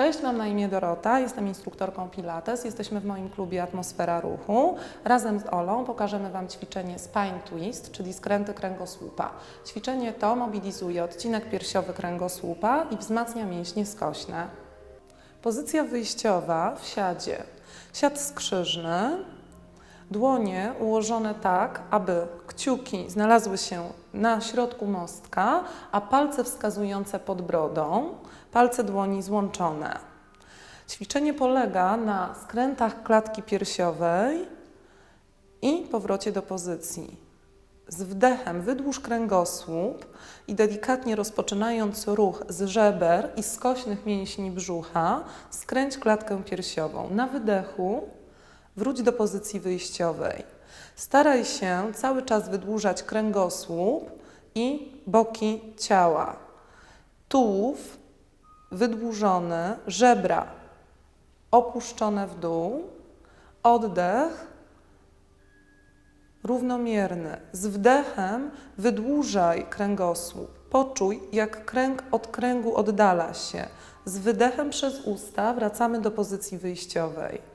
Cześć, mam na imię Dorota, jestem instruktorką Pilates. Jesteśmy w moim klubie Atmosfera Ruchu. Razem z Olą pokażemy Wam ćwiczenie Spine Twist, czyli skręty kręgosłupa. Ćwiczenie to mobilizuje odcinek piersiowy kręgosłupa i wzmacnia mięśnie skośne. Pozycja wyjściowa w siadzie. Siad skrzyżny, dłonie ułożone tak, aby kciuki znalazły się na środku mostka, a palce wskazujące pod brodą, palce dłoni złączone. Ćwiczenie polega na skrętach klatki piersiowej i powrocie do pozycji. Z wdechem wydłuż kręgosłup i delikatnie rozpoczynając ruch z żeber i skośnych mięśni brzucha, skręć klatkę piersiową. Na wydechu wróć do pozycji wyjściowej. Staraj się cały czas wydłużać kręgosłup i boki ciała. Tułów wydłużony, żebra opuszczone w dół, oddech równomierny. Z wdechem wydłużaj kręgosłup. Poczuj, jak kręg od kręgu oddala się. Z wydechem przez usta wracamy do pozycji wyjściowej.